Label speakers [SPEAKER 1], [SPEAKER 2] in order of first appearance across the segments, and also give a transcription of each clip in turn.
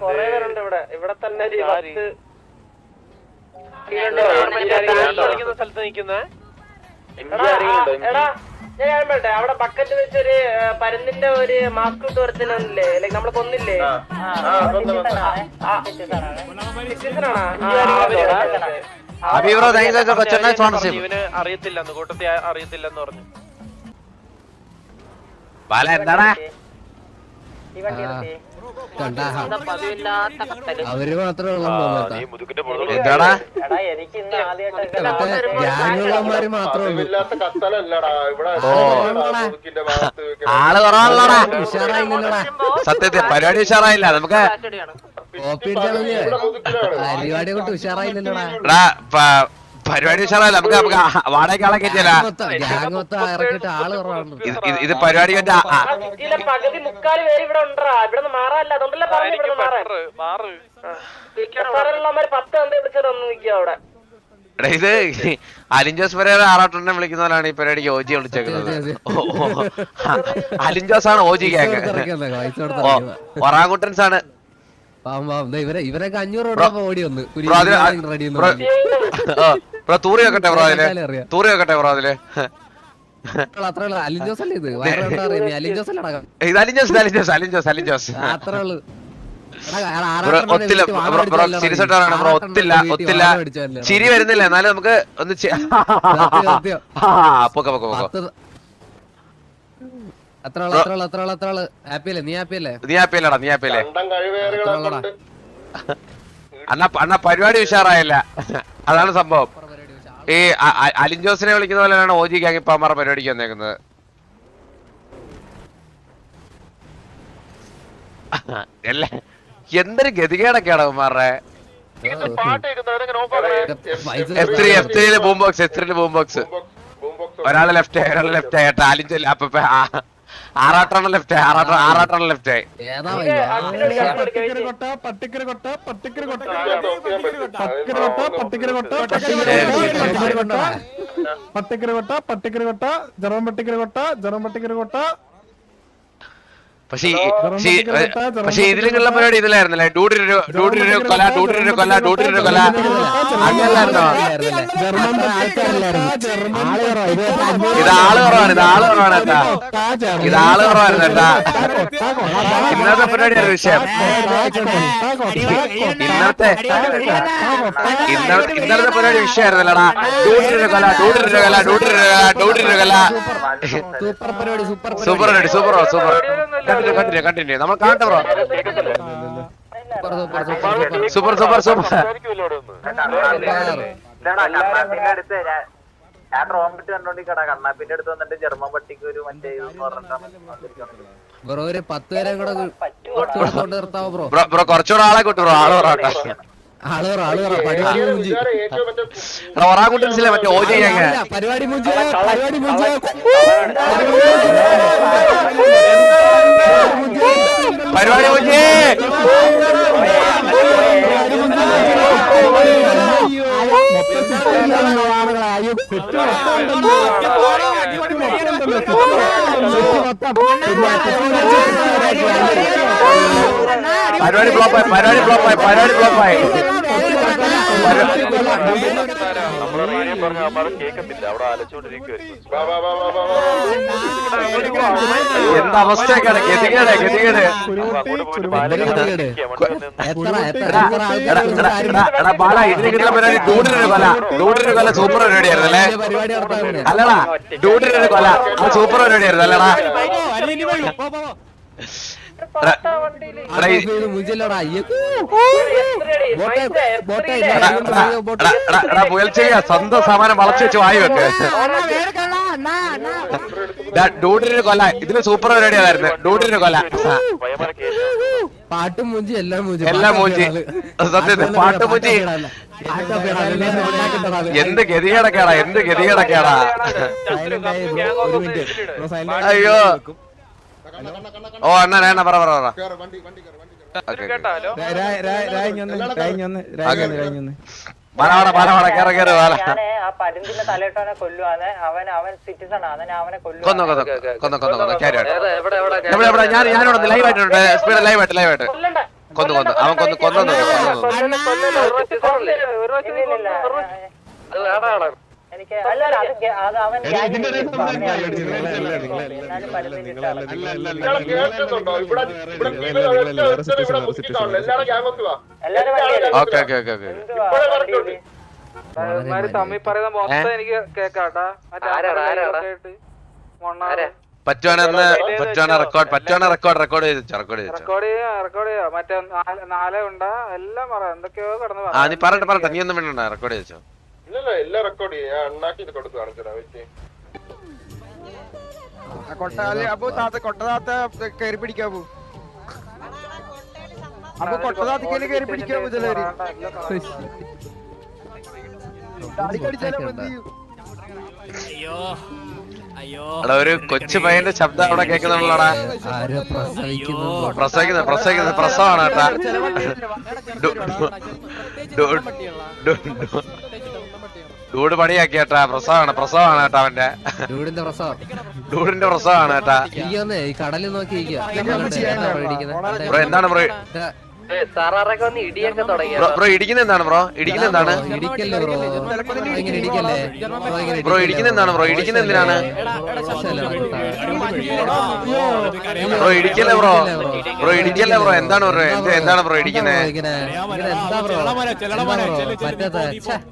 [SPEAKER 1] കൊറേ പേരുണ്ട് ഇവിടെ. ഇവിടെ തന്നെ ഒരു
[SPEAKER 2] ആര്?
[SPEAKER 1] പത്ത്
[SPEAKER 2] കളിക്കുന്ന സ്ഥലത്ത് നിൽക്കുന്നേ.
[SPEAKER 1] എടാ, ആ, എടാ ഞാൻ അവിടെ ബക്കറ്റ് വെച്ചൊരു പരുന്നിന്റെ ഒരു മാസ്ക് ഇട്ട് വരുത്തില്ലേ ലൈക് നമ്മളെ കൊന്നില്ലേ?
[SPEAKER 3] സ്പോൺസർഷിപ്പ്
[SPEAKER 2] ഇവന് അറിയത്തില്ലെന്ന് കൂട്ടത്തെ അറിയത്തില്ലെന്ന് പറഞ്ഞു.
[SPEAKER 3] ബാല എന്താടാ?
[SPEAKER 4] അവർ മാത്രമേ ഉള്ളൂ
[SPEAKER 3] എന്താടാ?
[SPEAKER 1] എടാ എനിക്ക് ഇന്ന് ആദ്യമായിട്ട്
[SPEAKER 4] ഗ്യാങ്ങുള്ളവന്മാര് മാത്രമേ
[SPEAKER 3] ആൾ കുറവാണല്ലോടാ.
[SPEAKER 4] ഉഷാറായില്ലല്ലോടാ.
[SPEAKER 3] സത്യത്തിൽ പരിപാടി ഉഷാറായില്ല. നമുക്ക്
[SPEAKER 4] പരിപാടി കൊണ്ട് ഉഷാറായില്ലല്ലോടാ.
[SPEAKER 3] പരിപാടി ഉഷാറല്ല നമുക്ക് നമുക്ക് വാടക ആളെ കയറ്റിയല്ല ഇത് പരിപാടി കൊണ്ട് ആ- ആ-
[SPEAKER 1] ആ പകുതി മുക്കാൽ പേര് ഇവിടെ ഉണ്ടാ ഇവിടെ നിന്ന് മാറാല്ല അതുകൊണ്ടല്ലേ പറഞ്ഞു ഇവിടെ നിന്ന് മാറാൻ.
[SPEAKER 2] മാറ്.
[SPEAKER 1] സാറുള്ളവന്മാര് പത്ത് കണ്ട് വിളിച്ചിട്ട് ഒന്ന് നിൽക്കുക അവിടെ.
[SPEAKER 3] എടാ ഇത് അലിഞ്ചോസ് പെരേര ആറാട്ടെണ്ണെ വിളിക്കുന്ന പോലാണ് ഈ പരിപാടിക്ക് ഓജി വിളിച്ചേക്കുന്നത്. അലിഞ്ചോസ് ആണ് ഓജി. ഒറാങ്കുട്ടൻസ് ആണ്
[SPEAKER 4] ഇവരൊക്കെ അഞ്ഞൂറ് രൂപ ഓടി വന്ന്. റെഡി
[SPEAKER 3] ബ്രോ തൂറി വെക്കട്ടെ ബ്രോ അതിൽ?
[SPEAKER 4] കാലം അറിയാം.
[SPEAKER 3] തൂറി വെക്കട്ടെ ബ്രോ അതിൽ?
[SPEAKER 4] അത്രേ അലിഞ്ചോസ് അല്ലേ ഇത്? അലിഞ്ചോസ്
[SPEAKER 3] അലിഞ്ചോസ് ഒത്തില്ല. Bro serious. ആയിട്ടാണ് ബ്രോ.
[SPEAKER 4] ആറാട്ടെണ്ണം
[SPEAKER 3] ഒത്തില്ല ഒത്തില്ല. ചിരി വരുന്നില്ല. എന്നാലും നമുക്ക് ഒന്ന്. പൊക്ക പൊക്ക പൊക്ക.
[SPEAKER 4] നീ ഹാപ്പി അല്ലേ?
[SPEAKER 3] നീ
[SPEAKER 5] ഹാപ്പിയല്ലേ
[SPEAKER 3] അണ്ണ അണ്ണ പരിപാടി ഉഷാറായല്ല. അതാണ് സംഭവം. ഈ അലിൻ ജോസിനെ അലിഞ്ചോസിനെ വിളിക്കുന്ന പോലെയാണ് ജി ഗ്യാങ് ഇപ്പൊ അമ്മാരുടെ പരിപാടിക്ക് വന്നേക്കുന്നത്. അല്ല എന്തൊരു ഗതികേടൊക്കെയാണ് അവന്മാരുടെ
[SPEAKER 2] പാട്ട് കേൾക്കുന്നവരെങ്ങനെ ഓഫ് ആക്കണേ
[SPEAKER 3] എഫ് ത്രീ എഫ് ത്രീയിൽ ബൂം ബോക്സ് എഫ് ത്രീയിൽ ബൂം ബോക്സ്
[SPEAKER 5] ബൂംബോക്സ്
[SPEAKER 3] ഒരാൾ ലെഫ്റ്റ് ഒരാൾ ലെഫ്റ്റ് ആയിട്ട് അലിഞ്ചോ അപ്പൊ ആറാട്ടെണ്ണം ലെഫ്റ്റ് ആറാട്ട ആറാട്ടെണ്ണം ലെഫ്റ്റ് ആയി
[SPEAKER 6] കൊട്ട പട്ടിക്കര കൊട്ട വിളിക്കാം,
[SPEAKER 5] പട്ടിക്കര
[SPEAKER 6] കൊട്ട കൊട്ട പട്ടിക്കര കൊട്ട പട്ടിക്കര
[SPEAKER 3] പക്ഷേ ഇതിലുള്ള പരിപാടി ഇതിലായിരുന്നല്ലേ ഡൂഡിനൊരു ഡൂഡിനൊരു കൊല ഡൂഡിനൊരു കൊല ഡൂഡിനൊരു കൊല. അങ്ങനല്ലായിരുന്നോ? ഇത് ആൾ കുറവാണ് ഇത് ആൾ കുറവാണ് കേട്ടാ. ഇത് ആൾ കുറവായിരുന്നു കേട്ടാ. ഇന്നത്തെ പരിപാടിയാണ് വിഷയം. ഇന്നത്തെ ഇന്നത്തെ പരിപാടി വിഷയമായിരുന്നല്ലടാ. ഡൂഡിനൊരു കൊല ഡൂഡിനൊരു കൊല ഡൂഡിനൊരു കൊല ഡൂഡിനൊരു കൊല.
[SPEAKER 4] സൂപ്പർ പരിപാടി super
[SPEAKER 3] super super continue continue continue നമ്മൾ കാണട്ടെ bro.
[SPEAKER 4] Super super
[SPEAKER 3] super. Super super
[SPEAKER 7] കണ്ണാപ്പിന്റെ അടുത്ത് ഞാൻ- റോമിട്ട് കണ്ടോണ്ടിരിക്കടാ കണ്ണാപ്പിന്റെ അടുത്ത് വന്നിട്ട് ജർമ്മൻ പട്ടിക്ക് ഒരു മറ്റേ
[SPEAKER 4] ബ്രോ ഒരു പത്ത് പേരെ കൂടെ നിർത്താവോ ബ്രോ?
[SPEAKER 3] ബ്രോ ബ്രോ കുറച്ചുകൂടെ ആളെ കൂട്ടു ബ്രോ. ആൾ പറയട്ടെ
[SPEAKER 4] പറ
[SPEAKER 3] ഒറാങ്കുട്ടൻസിലെ മറ്റേ ഓജി
[SPEAKER 4] പരിപാടി മുഞ്ചി പരിപാടി മുഞ്ചി
[SPEAKER 3] പരിപാടി ഓജി പരിപാടി ഫ്ലോപ്പായി പരിപാടി ഫ്ലോപ്പായി പരിപാടി ഫ്ലോപ്പായി. എന്ത് അവസ്ഥയൊക്കെയാണ് ഗതികേട് ഗതികേട് എടാ ബാല കിട്ടുന്ന പരിപാടി ഡൂഡിനൊരു കൊല. ഡൂഡിനൊരു കൊല സൂപ്പർ
[SPEAKER 4] പരിപാടിയായിരുന്നു അല്ലേ?
[SPEAKER 3] അല്ലടാ ഡൂഡിനൊരു കൊല. അത് സൂപ്പർ പരിപാടിയായിരുന്നു അല്ലടാ. സ്വന്തം സാമാനം വളച്ചു വെച്ച് വായി വെക്ക്. ദാ, കൊല ഇതിന് സൂപ്പർ പരിപാടി ആയിരുന്നു ഡൂഡിനൊരു കൊല
[SPEAKER 4] പാട്ടും മൂഞ്ചി എല്ലാം മൂഞ്ചി.
[SPEAKER 3] എല്ലാം മൂഞ്ചി. സത്യത്തിൽ പാട്ട് മൂഞ്ചി. എന്ത് ഗതികേടൊക്കെയാടാ എന്ത് ഗതികേടൊക്കെയാടാ. അയ്യോ
[SPEAKER 5] കണ്ണ, കണ്ണ, കണ്ണ, കണ്ണ.
[SPEAKER 3] ഓ അണ്ണ അണ്ണ പറ പറ പറ.
[SPEAKER 5] കേറ്, വണ്ടി വണ്ടി കേറ്, കേറ്.
[SPEAKER 1] ആ പരുന്തിന്റെ തലയിട്ടവനെ കൊല്ലുവാണ് അവൻ അവൻ സിറ്റിസൺ ആണ്. അവനെ
[SPEAKER 3] കൊന്നു കൊന്നു കൊന്നു കൊന്നു കൊന്നു ക്യാരി
[SPEAKER 1] എവിടെ എവിടെ
[SPEAKER 3] ഞാൻ ഞാനിവിടെ ലൈവ് ആയിട്ടുണ്ട്. സ്പീഡ് ലൈവ് ആയിട്ട് ലൈവ് ആയിട്ട്. കൊന്നു കൊന്നു. അവൻ കൊന്നു കൊന്നു കൊന്നു.
[SPEAKER 1] പറയുന്ന മൊത്തം എനിക്ക് കേക്കാട്ടാ
[SPEAKER 3] പറ്റുവാണെന്ന് പറ്റുവാണെ റെക്കോർഡ് പറ്റുവാണെ റെക്കോർഡ് റെക്കോർഡ് ചെയ്തു റെക്കോർഡ് ചെയ്തു
[SPEAKER 1] റെക്കോർഡ് ചെയ്യാ റെക്കോർഡ് ചെയ്യാ. മറ്റേ നാലേ ഉണ്ടാ എല്ലാം പറയാം എന്തൊക്കെയോ കിടന്ന്
[SPEAKER 3] ആ നീ പറയട്ടെ പറയട്ടെ നീ ഒന്നും വേണ്ട റെക്കോർഡ് ചെയ്തോ
[SPEAKER 5] ഇല്ലല്ല എല്ലാം റെക്കോർഡ് ചെയ്യും. ഞാൻ അണ്ണാക്കി ഇത് കൊടുത്ത് കാണിച്ചതാ വെച്ച്
[SPEAKER 8] അപ്പൊ താത്ത കൊട്ട താത്ത കയറി പിടിക്കാവൂ അപ്പൊ കൊട്ട താത്തക്കന്നെ കയറി പിടിക്കാൻ മുതലവര് അടിക്കടിച്ചാലും എന്ത് ചെയ്യും?
[SPEAKER 3] എടാ ഒരു കൊച്ചു പയ്യന്റെ ശബ്ദം അവിടെ കേൾക്കുന്നുള്ളടാ. പ്രസവിക്കുന്നത് പ്രസവിക്കുന്നത് പ്രസവമാണ് കേട്ടാ. ഡൂഡ് പണിയാക്കി കേട്ടാ പ്രസവാണ് പ്രസവാണ് കേട്ടാ അവന്റെ.
[SPEAKER 4] ഡൂഡിന്റെ പ്രസവം.
[SPEAKER 3] ഡൂഡിന്റെ പ്രസവാണ് കേട്ടാ
[SPEAKER 4] ഈ കടലിൽ നോക്കി
[SPEAKER 3] ബ്രോ എന്താണ് ബ്രോ? ബ്രോ ഇടിക്കുന്ന എന്താണ് ബ്രോ ഇടിക്കുന്ന എന്താണ്
[SPEAKER 4] ഇടിക്കല്ലേ ബ്രോ ഇങ്ങനെ ഇടിക്കല്ലേ ബ്രോ
[SPEAKER 3] ഇടിക്കുന്ന എന്താണ് ബ്രോ ഇടിക്കുന്ന എന്തിനാണ് ബ്രോ ഇടിക്കല്ലേ ബ്രോ ബ്രോ ഇടിക്കല്ലേ ബ്രോ എന്താണ് ബ്രോ എന്താണ് ബ്രോ ഇടിക്കുന്നത്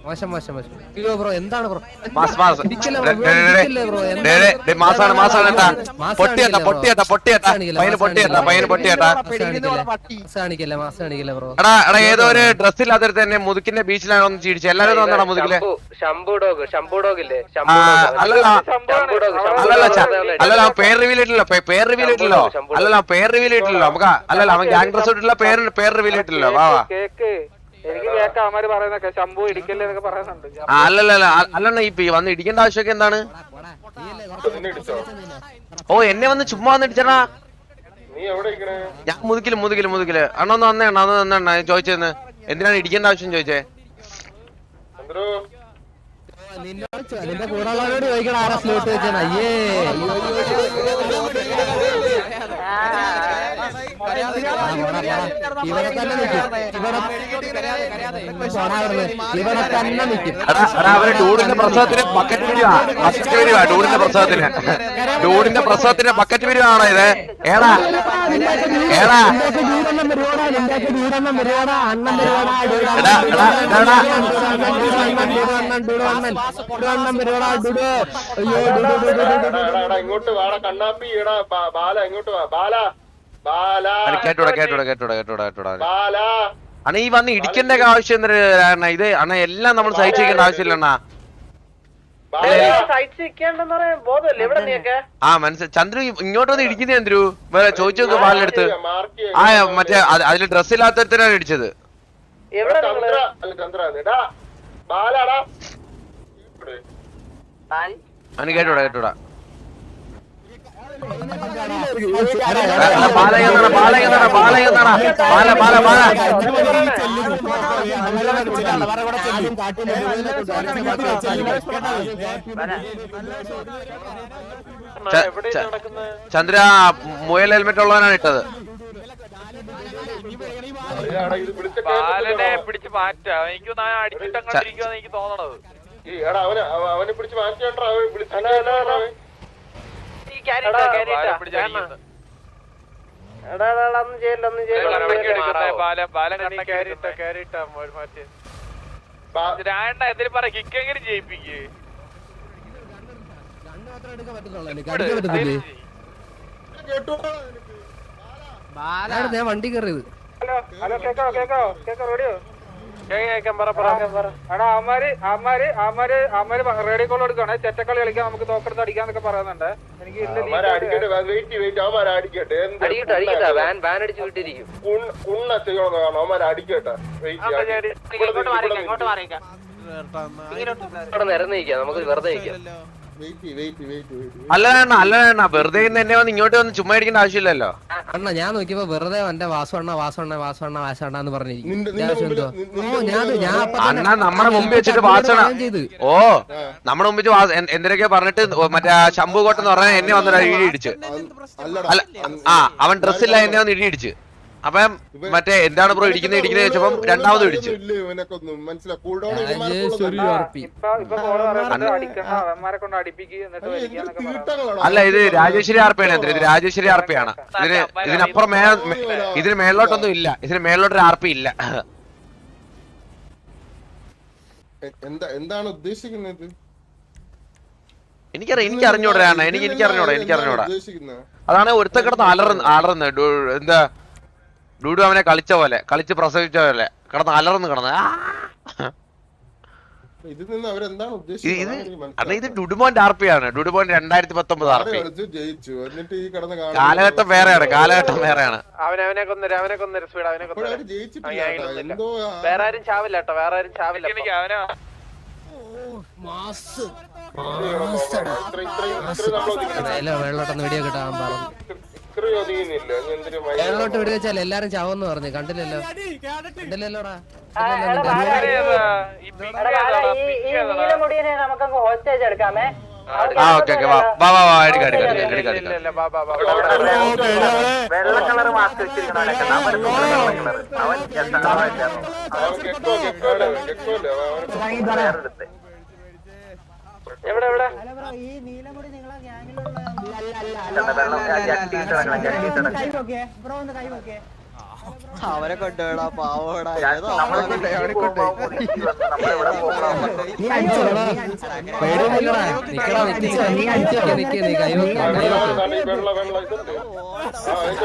[SPEAKER 4] മോശം മോശം മോശം അയ്യോ ബ്രോ എന്താണ് ബ്രോ
[SPEAKER 3] മാസ് മാസ് മാസാണ് മാസാണ്
[SPEAKER 4] എന്താ
[SPEAKER 3] പൊട്ടിയേട്ടാ പൊട്ടിയേട്ടാ
[SPEAKER 4] ബ്രോ?
[SPEAKER 3] പയ്യന്
[SPEAKER 4] മാസം
[SPEAKER 3] പയ്യന് പൊട്ടിയേട്ടാ
[SPEAKER 4] കാണിക്കല്ലേ
[SPEAKER 3] എടാ എടാ ഏതോ ഒരു ഡ്രസ് ഇല്ലാത്തൊരു തന്നെ മുതുക്കിന്റെ ബീച്ചിലാണോ ഒന്ന് ചീടിച്ചു എല്ലാരും വന്നടാ മുതുകിൽ
[SPEAKER 1] ശംഭു ഡോഗ് ശംഭു ഡോഗ് ഇല്ലേ?
[SPEAKER 3] ആ, അല്ലല്ല അല്ലല്ല അല്ലല്ല പേര് റിവീൽ ഇട്ടില്ലോ പേര് റിവീൽ ഇട്ടില്ലോ. അല്ലല്ല പേര് റിവീൽ ഇട്ടില്ലോ. നമുക്ക് അല്ലല്ല അവൻ ഗ്യാങ് ഡ്രസ് ഇട്ടില്ല പേര് പേര് റിവീൽ ഇട്ടില്ലോ. വാ വാ. അല്ലല്ല അല്ല അല്ലണ്ണ ഈ വന്ന് ഇടിക്കേണ്ട ആവശ്യമൊക്കെ എന്താണ്? ഓ എന്നെ വന്ന് ചുമ്മാ വന്ന് ഇടിച്ചടാ. ഞാൻ മുതുക്കിൽ മുതുക്കിൽ മുതുക്കിൽ. അണ്ണ ഒന്ന് വന്നേ അണ്ണ ഒന്ന് വന്നേ അണ്ണ ചോദിച്ചെന്ന്. എന്തിനാണ് ഇടിക്കേണ്ട ആവശ്യം ചോദിച്ചേ?
[SPEAKER 4] നിന്റെ കൂടെ ഉള്ളവരോട് ചോദിക്കണം ആരാ സ്ലോട്ട് വെച്ചാൽ അയ്യേ. ഇവിടെ തന്നെ നിൽക്കും ഇവിടെ തന്നെ നിൽക്കും
[SPEAKER 3] എടാ ഡൂഡിന്റെ പ്രസവത്തിന് ബക്കറ്റ് വരുവാ ബക്കറ്റ് വരുവാ ഡൂഡിന്റെ പ്രസവത്തിന് ഡൂഡിന്റെ പ്രസവത്തിന് ബക്കറ്റ് വരുവാണോ ഇത് ഏടാ ഏടാ
[SPEAKER 5] ഇങ്ങോട്ട് വാടാ കണ്ണാപ്പി ഈടാ ബാല ഇങ്ങോട്ട് വാ ബാല
[SPEAKER 3] കേട്ടോടാ കേട്ടോടാ കേട്ടോടാ കേട്ടോടാ കേട്ടോടാ. ഈ വന്ന് ഇടിക്കേണ്ട ആവശ്യം എന്തിനാ? ഇത് അണ്ണ എല്ലാം നമ്മൾ സഹിച്ചിരിക്കേണ്ട ആവശ്യമില്ല അണ്ണാ. ആ മനസ്സിൽ ചന്ദ്രു ഇങ്ങോട്ട് വന്ന് ഇടിക്കുന്ന ചന്ദ്രു? വേറെ ചോദിച്ചു നോക്ക്
[SPEAKER 5] പാലിനടുത്ത്
[SPEAKER 3] ആ മറ്റേ അതിൽ അതിൽ ഡ്രസ് ഇല്ലാത്തരത്തിനാണ് ഇടിച്ചത്.
[SPEAKER 1] കേട്ടോടാ
[SPEAKER 5] ചന്ദ്ര ചന്ദ്ര
[SPEAKER 3] മുയൽ ഹെൽമെറ്റ് ഉള്ളവനാണ് ഇട്ടത്.
[SPEAKER 2] ബാലനെ. പിടിച്ച് മാറ്റാ എനിക്ക് അടിച്ചിട്ട് അങ്ങോട്ട് ഇരിക്കുവാന്ന് എനിക്ക് തോന്നണത്.
[SPEAKER 5] അവനെ അവ- അവനെ പിടിച്ച് മാറ്റിയോണ്ടാ
[SPEAKER 2] പറ കിക്കെങ്കിലും ജയിപ്പിക്ക്.
[SPEAKER 4] ഞാൻ വണ്ടി കയറിയത്.
[SPEAKER 1] ഹലോ ഹലോ കേക്കോ കേക്കോ കേക്കോ റേഡിയോ? റേഡിയോ കോൾ എടുക്കണേ ചെറ്റക്കളി കളിക്കാൻ നമുക്ക് തോക്കെടുത്ത് അടിക്കാന്നൊക്കെ പറയുന്നുണ്ട്. എനിക്ക് ഇങ്ങോട്ട് വെറുതെ
[SPEAKER 3] അല്ല അണ്ണ അല്ല അണ്ണ വെറുതെ ഇന്ന് എന്നെ വന്ന് ഇങ്ങോട്ട് വന്ന് ചുമ്മാ അടിക്കേണ്ട ആവശ്യമില്ലല്ലോ
[SPEAKER 4] അണ്ണ ഞാൻ നോക്കിയപ്പോ വെറുതെ എന്റെ വാസണ്ണ വാസണ്ണ വാസണ്ണ വാസണ്ണ എന്ന് പറഞ്ഞു
[SPEAKER 3] അണ്ണ നമ്മുടെ മുമ്പിൽ വെച്ചിട്ട് വാസണ ഓ നമ്മുടെ മുമ്പിൽ എൻ- എന്തിനൊക്കെ പറഞ്ഞിട്ട് മറ്റേ ശംഭു കോട്ടെന്ന് പറഞ്ഞാൽ എന്നെ വന്നൊരു ഇടി ഇടിച്ച്. അല്ല ആ അവൻ ഡ്രസ്സില്ല എന്നെ വന്ന് ഇടി ഇടിച്ച്. അപ്പം മറ്റേ എന്താണ് ബ്രോ ഇടിക്കുന്നത് ഇടിക്കുന്നത് വെച്ചപ്പം രണ്ടാമത് ഇടിച്ചു. അല്ല. ഇത് രാജേശ്വരി ആർപ്പിയാണ് എന്തിന് ഇത് രാജേശ്വരി ആർപ്പിയാണ്. ഇതിന് ഇതിനപ്പുറം മേ ഇതിന് മേളിലോട്ടൊന്നും ഇല്ല. ഇതിന് മേളിലോട്ടൊരു ആർപ്പി ഇല്ല.
[SPEAKER 5] എന്താ എന്താണ് ഉദ്ദേശിക്കുന്നത്?
[SPEAKER 3] എനിക്കറിയാം എനിക്ക് അറിഞ്ഞൂടാ എനിക്ക് എനിക്ക് അറിഞ്ഞൂടാ എനിക്ക് അറിഞ്ഞൂടാ അതാണ് ഒരുത്ത കിടന്ന് അലറുന്ന അലറുന്നത് എന്താ ഡൂഡു അവനെ കളിച്ച പോലെ കളിച്ച് പ്രസവിച്ച പോലെ. കിടന്ന് അലർന്ന് കിടന്ന്. ആ!
[SPEAKER 5] നിന്ന് അവരെന്താണ്
[SPEAKER 3] ഇത്
[SPEAKER 5] ഉദ്ദേശിക്കുന്നത്
[SPEAKER 3] ആർ പി
[SPEAKER 5] ആണ്.
[SPEAKER 3] ഡുഡുമോന്റെ ഡുഡുമോൻ രണ്ടായിരത്തി പത്തൊമ്പത്
[SPEAKER 5] ആർ
[SPEAKER 3] ആർപ്പി
[SPEAKER 5] ജയിച്ചു. എന്നിട്ട് ഈ കിടന്ന് കാണുന്നത്
[SPEAKER 3] കാലഘട്ടം വേറെയാണ് കാലഘട്ടം വേറെയാണ്.
[SPEAKER 2] അവനെ കൊന്നര അവനെ കൊന്നര സ്പീഡ് അവനെ കൊന്നര. വേറെ ആരും ചാവില്ല കേട്ടോ വേറെ ആരും ചാവില്ല.
[SPEAKER 1] അവനെ
[SPEAKER 4] വെള്ളോട്ടൊന്ന് വെടിയൊക്കെ ഇട്ടാൻ പറഞ്ഞു. വെള്ളോട്ട് വെടി വെച്ചാൽ എല്ലാരും ചാവെന്ന് പറഞ്ഞു. കണ്ടില്ലല്ലോ? കണ്ടില്ലല്ലോടാ?
[SPEAKER 7] നീലമുടിയനെ നമുക്കങ്ങ് ഹോസ്റ്റേജ് എടുക്കാമേ.
[SPEAKER 3] ആ ഓക്കെ ഓക്കെ വാ വാ വാ വാ എടുക്ക എടുക്ക എടുക്ക എടുക്ക
[SPEAKER 2] എവിടെ എവിടെ?
[SPEAKER 7] ജട്ടിയിട്ട് നടക്കണം ജട്ടിയിട്ട് നടക്കണം
[SPEAKER 8] അവരെ കൊണ്ടുപോടാ പാവോടാ
[SPEAKER 5] ഈ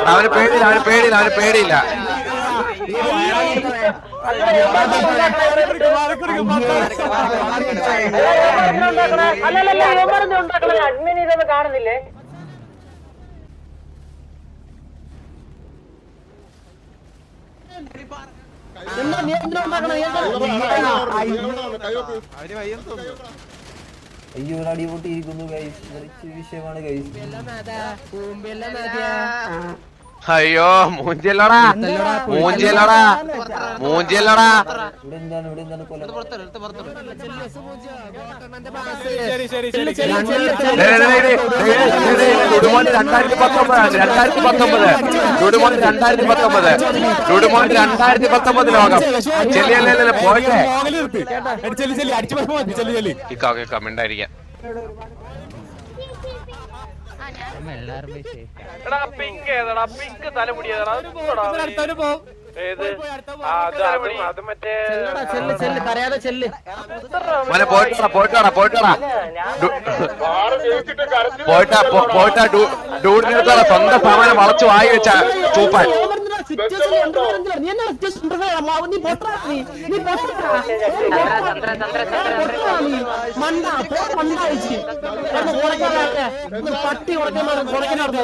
[SPEAKER 3] അവന് പേടിയില്ല അവന് പേടിയില്ല അവന് പേടിയില്ല.
[SPEAKER 7] അല്ലല്ല ഇവന്മാരൊന്നും ഉണ്ടാക്കണ അഡ്മിൻ ഇതൊന്നും കാണുന്നില്ലേ
[SPEAKER 5] എവിടെയാണ് കൈവെക്ക്
[SPEAKER 8] അവർ വയ്യെന്ന് തോന്നുന്നു
[SPEAKER 3] അയ്യോ മൂഞ്ചിയല്ലോടാ. മൂഞ്ചല്ലടാ മൂഞ്ചല്ലടാ മൂഞ്ചല്ലടാ രണ്ടായിരത്തി പത്തൊമ്പത് രണ്ടായിരത്തി പത്തൊമ്പത് ഡുഡുമോൻ രണ്ടായിരത്തി പത്തൊമ്പത് ഡുഡുമോൻ രണ്ടായിരത്തി പത്തൊമ്പത് ലോകം ചെല്ലിയല്ലേ പോയില്ലേ
[SPEAKER 6] ചെല്ലി ചെല്ലി അടിച്ചു
[SPEAKER 2] എടാ പിങ്ക് ഏതാടാ? പിങ്ക് തലമുടി ഏതാടാ ഒരു പോടാ ഏത്? അത് മറ്റേ
[SPEAKER 3] മോനെ പോയിട്ടാ പോയിട്ടാടാ പോയിട്ടാടാ പോയിട്ടാ പോയിട്ടാ സ്വന്തം സാധനം വളച്ചു വായി വെച്ചാ ചൂപ്പാൻ.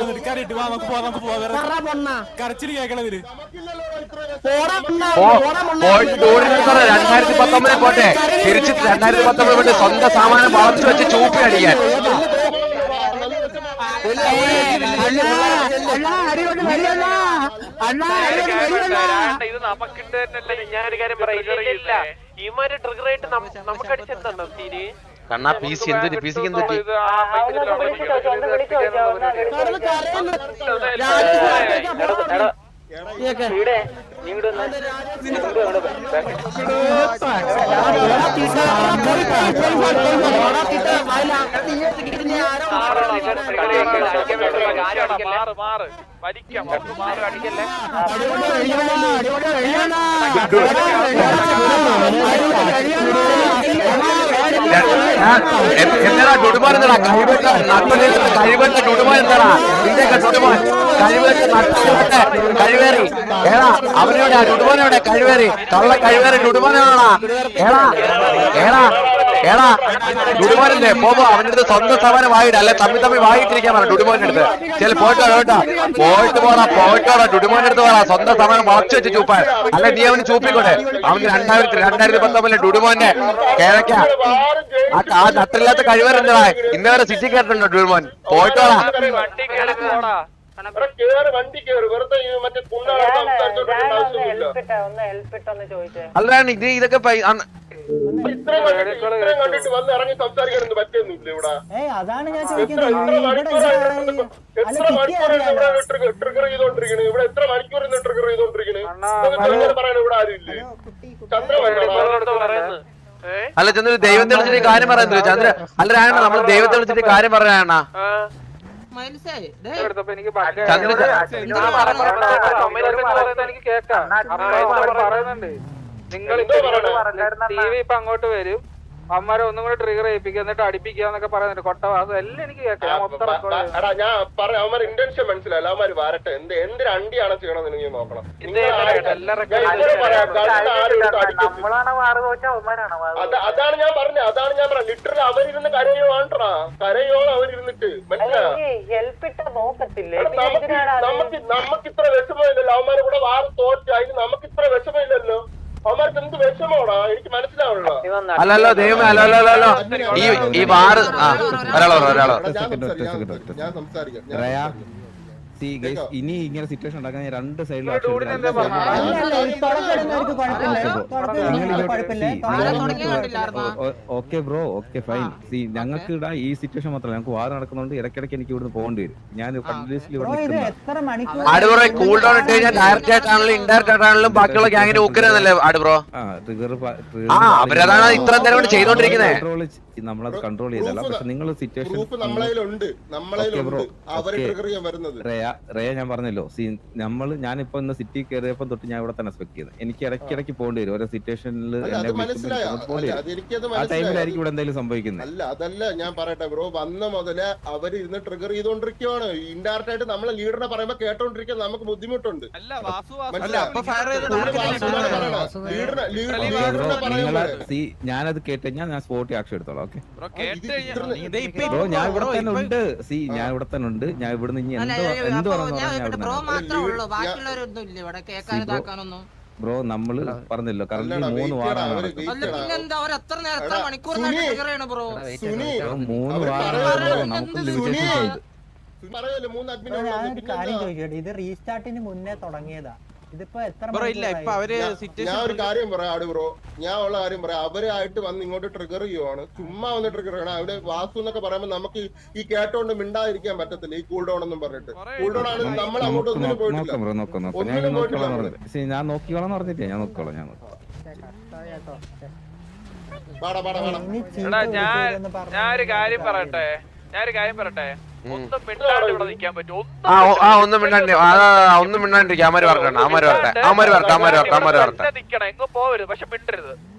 [SPEAKER 6] എടുക്കാനായിട്ട് വാ നമുക്ക് പോവാം നമുക്ക് പോവാം. കരച്ചിൽ കേൾക്കണതിൽ
[SPEAKER 3] പോ പോയിട്ട് ഡൂഡിനെടുത്തോളാം രണ്ടായിരത്തി പത്തൊമ്പതിൽ പോട്ടെ. തിരിച്ച് രണ്ടായിരത്തി പത്തൊമ്പത് പോയിട്ട് സ്വന്തം സാമാനം വളച്ചു വെച്ച് ചൂപ്പി അടിക്കാൻ
[SPEAKER 2] ഇത് നമുക്കിട്ട് തന്നെയല്ലേ ഞാനൊരു കാര്യം പറയില്ല ഇമാര് ട്രിഗർ ആയിട്ട് നമുക്ക് അടിച്ചെന്തോ സീന്
[SPEAKER 3] കണ്ണാ പി സി എന്തിന് പി സിക്ക് എന്തിന്
[SPEAKER 2] ഇത്
[SPEAKER 3] എന്താടാ ഡുഡുമാൻ എന്താടാ? കഴിവെട്ട കഴിവെട്ട ഡുഡുമാൻ എന്താടാ? നിന്റെയൊക്കെ ഡുഡുമാൻ കഴിവേറി ഏടാ അവനോടെ എവിടെ കഴിവേറി. കള്ള കഴിവേറി ഡുഡുമാനാണോടാ ഏടാ ഏടാ ഏടാ ഡുഡുമാനല്ലേ പോവോ അവന്റെ അടുത്ത് സ്വന്തം സമാനം വായിട്ട് അല്ലെ തമ്മി തമ്മി വായിട്ടിരിക്കാൻ പറ അടുത്ത് ചില പോയിട്ടോ കേട്ടോ. പോയിട്ട് പോടാ പോയിട്ടോടാ ഡുഡുമാന്റെ അടുത്ത് പോടാ സ്വന്തം സമാനം വളച്ചു വെച്ച് ചൂപ്പാൻ. അല്ലെ നീ അവന് ചൂപ്പിക്കോട്ടെ? അവന് രണ്ടായിരത്തി രണ്ടായിരത്തി പത്തൊമ്പതിലെ ഡുഡുമോന്റെ കേരക്ക. ആ നട്ടില്ലാത്ത കഴിവരുന്നതാ ഇന്നവരെ സിറ്റി കേട്ടിട്ടുണ്ടോ ഡുഡുമോൻ പോയിട്ടോടാ അല്ലാണ് ഇത് ഇതൊക്കെ
[SPEAKER 9] അതാണ് ഞാൻ
[SPEAKER 2] ചോദിക്കുന്നത്.
[SPEAKER 3] അല്ല ചന്ദ്ര ദൈവത്തെ വിളിച്ചിട്ട് കാര്യം പറയുന്നില്ല ചന്ദ്ര അല്ല രാണ നമ്മൾ ദൈവത്തെ വിളിച്ചിട്ട് കാര്യം പറയാണ
[SPEAKER 1] നിങ്ങൾ? ടി വി ഇപ്പൊ അങ്ങോട്ട് വരും. അമ്മമാരെ ഒന്നും കൂടെ ട്രിഗർ ചെയ്യിപ്പിക്കുക എന്നിട്ട് അടിപ്പിക്കുക എന്നൊക്കെ പറയുന്നുണ്ട്. കൊട്ടവാസം എല്ലാം എനിക്ക് കേൾക്കാം. ഞാൻ
[SPEAKER 5] പറയാം. അവന്മാർ ഇന്റൻഷൻ മനസ്സിലായില്ല. അവന്മാര് വരട്ടെ. എന്ത് എന്തൊരു അണ്ടിയാണ് ചെയ്യണമെന്ന് നീ നോക്കണം. അതാണ് ഞാൻ പറഞ്ഞത്. അതാണ് ഞാൻ പറഞ്ഞത്. ലിറ്ററൽ അവരിരുന്ന് കരയുവാണ്ടാ കരയോളം അവരിരുന്നിട്ട് മനസ്സിലായോ?
[SPEAKER 7] ഹെൽപ്പ് ഇട്ട നോക്കത്തില്ലേ?
[SPEAKER 5] എടാ, നമുക്ക് നമുക്ക് ഇത്ര വിഷമമില്ലല്ലോ. അവന്മാരെ കൂടെ വാറ് തോറ്റ് അതിന് നമുക്ക് ഇത്ര വിഷമമില്ലല്ലോ. അവന്മാർക്ക് എന്ത് വിഷമമാണോ എനിക്ക് മനസ്സിലാവുള്ള
[SPEAKER 3] അല്ലല്ലോ ദൈവമേ അല്ലല്ലോ അല്ല അല്ല ഈ ഈ വാറ് ഒരാളോ ഒരാളോ
[SPEAKER 5] ഞാൻ സംസാരിക്കാം.
[SPEAKER 10] Guys, ഇനി ഇങ്ങനെ സിറ്റുവേഷൻ ഉണ്ടാക്കാൻ ഞാൻ രണ്ട്
[SPEAKER 1] ഡൂഡിന്
[SPEAKER 10] ഓക്കെ ബ്രോ ഓക്കെ ഫൈൻ. സി ഞങ്ങൾക്ക് ഇടാ ഈ സിറ്റുവേഷൻ മാത്രമല്ല. ഞങ്ങൾക്ക് വാർ നടക്കുന്നതുകൊണ്ട് ഇടയ്ക്കിടയ്ക്ക് എനിക്ക് ഇവിടുന്ന് പോകേണ്ടി വരും. ഞാൻ കണ്ടിന്യൂസ്ലി ഇവിടെ
[SPEAKER 3] കൂൾ ഡൗൺ ഇട്ട് കഴിഞ്ഞാൽ ഡയറക്റ്റ് ആയിട്ടാണെങ്കിലും ഇൻഡയറക്റ്റ് ആയിട്ടാണെങ്കിലും ബാക്കിയുള്ള ഗ്യാങ്ങിനെ ഉക്കരുന്നല്ലേ അടുബ്രോ
[SPEAKER 10] ആ ട്രിഗർ
[SPEAKER 3] ആ അവരതാണ് ഇത്ര നേരം കൊണ്ട് ചെയ്തോണ്ടിരിക്കുന്നത്
[SPEAKER 10] നമ്മളത് കൺട്രോൾ ചെയ്തല്ല പക്ഷെ നിങ്ങൾ സിറ്റുവേഷൻ.
[SPEAKER 5] അവരെ. ട്രിഗർ ചെയ്യാൻ വരുന്നത്.
[SPEAKER 10] റേയ റേയ ഞാൻ പറഞ്ഞല്ലോ സീൻ നമ്മൾ ഞാനിപ്പോ ഇന്ന് സിറ്റി കയറിയപ്പോ തൊട്ട് ഞാൻ ഇവിടെ തന്നെ എക്സ്പെക്ട് ചെയ്യുന്നത് എനിക്ക് ഇടയ്ക്കിടയ്ക്ക് പോകേണ്ടി വരും. ഓരോ സിറ്റുവേഷനിൽ
[SPEAKER 5] എന്നെ
[SPEAKER 10] ആ ടൈമിലായിരിക്കും ഇവിടെ എന്തെങ്കിലും സംഭവിക്കുന്നത്
[SPEAKER 5] അല്ല അതല്ല ഞാൻ പറയട്ടെ ബ്രോ. വന്ന മുതലേ അവർ ഇരുന്ന് ട്രിഗർ ചെയ്തോണ്ടിരിക്കുവാണ്. ഇൻഡയറക്റ്റ് ആയിട്ട് നമ്മളെ ലീഡറിനെ പറയുമ്പോ കേട്ടോണ്ടിരിക്കാൻ നമുക്ക് ബുദ്ധിമുട്ടുണ്ട്.
[SPEAKER 10] ഞാനത് കേട്ട് കഴിഞ്ഞാൽ ഞാൻ സ്പോട്ടി ആക്ഷൻ എടുത്തോളാം ഓക്കെ ബ്രോ ഞാൻ ഇവിടെ തന്നെ ഉണ്ട്. സി ഞാൻ ഇവിടെ തന്നെ ഉണ്ട്. ഞാൻ ഇവിടുന്ന് ഇനി എന്ത്
[SPEAKER 5] ബ്രോ
[SPEAKER 10] ഇവിടുന്ന്
[SPEAKER 5] ബാക്കിയുള്ളവരൊന്നും
[SPEAKER 10] ഇല്ല ഇവിടെ ബ്രോ നമ്മൾ പറഞ്ഞല്ലോ. കറന്റ് മൂന്ന് വാർഡാണ് മൂന്ന്
[SPEAKER 5] വാർഡാണ്
[SPEAKER 10] നമുക്ക് ലിമിറ്റേഷൻസ് ഉണ്ട്
[SPEAKER 9] ഇത് റീസ്റ്റാർട്ടിന് മുന്നേ തുടങ്ങിയതാ. ഇതിപ്പോ എത്ര
[SPEAKER 5] ഞാൻ ഒരു കാര്യം പറയാം ആട് ബ്രോ? ഞാൻ ഉള്ള കാര്യം പറയാം. അവരായിട്ട് വന്ന് ഇങ്ങോട്ട് ട്രിഗർ ചെയ്യുവാണ്. ചുമ്മാ വന്ന് ട്രിഗർ ചെയ്യണം. അവിടെ വാസ്തു എന്നൊക്കെ പറയുമ്പോ നമുക്ക് ഈ കേട്ടോണ്ട് മിണ്ടാതിരിക്കാൻ പറ്റത്തില്ല ഈ കൂൾ ഡൗൺ എന്നും പറഞ്ഞിട്ട്. കൂൾ ഡൗൺ ആണ് നമ്മൾ അങ്ങോട്ട് ഒന്നിനും പോയിട്ടില്ല
[SPEAKER 10] നോക്കാം ബ്രോ നോക്കാം നോക്കാം ഞാൻ നോക്കിക്കോളാം പറഞ്ഞില്ല ഞാൻ നോക്കിക്കോളാം ഞാൻ ഞാൻ
[SPEAKER 2] ഒരു കാര്യം പറയട്ടെ? ഞാൻ ഒരു കാര്യം പറയട്ടെ? ഒന്നും മിണ്ടാണ്ട് ഇവിടെ നിൽക്കാൻ പറ്റും.
[SPEAKER 3] ആ ആ ഒന്നും മിണ്ടാണ്ട്. ആ ആ, ആ, ഒന്നും മിണ്ടാണ്ടിരിക്കുക അമ്മര് വരട്ടെ അമ്മര് വരട്ടെ. അമ്മര് വരട്ടെ. അമ്മര് വരട്ടെ. അമ്മര് വരട്ടെ.
[SPEAKER 2] നിക്കണം എങ്ങും പോവരുത്. പക്ഷെ മിണ്ടരുത്.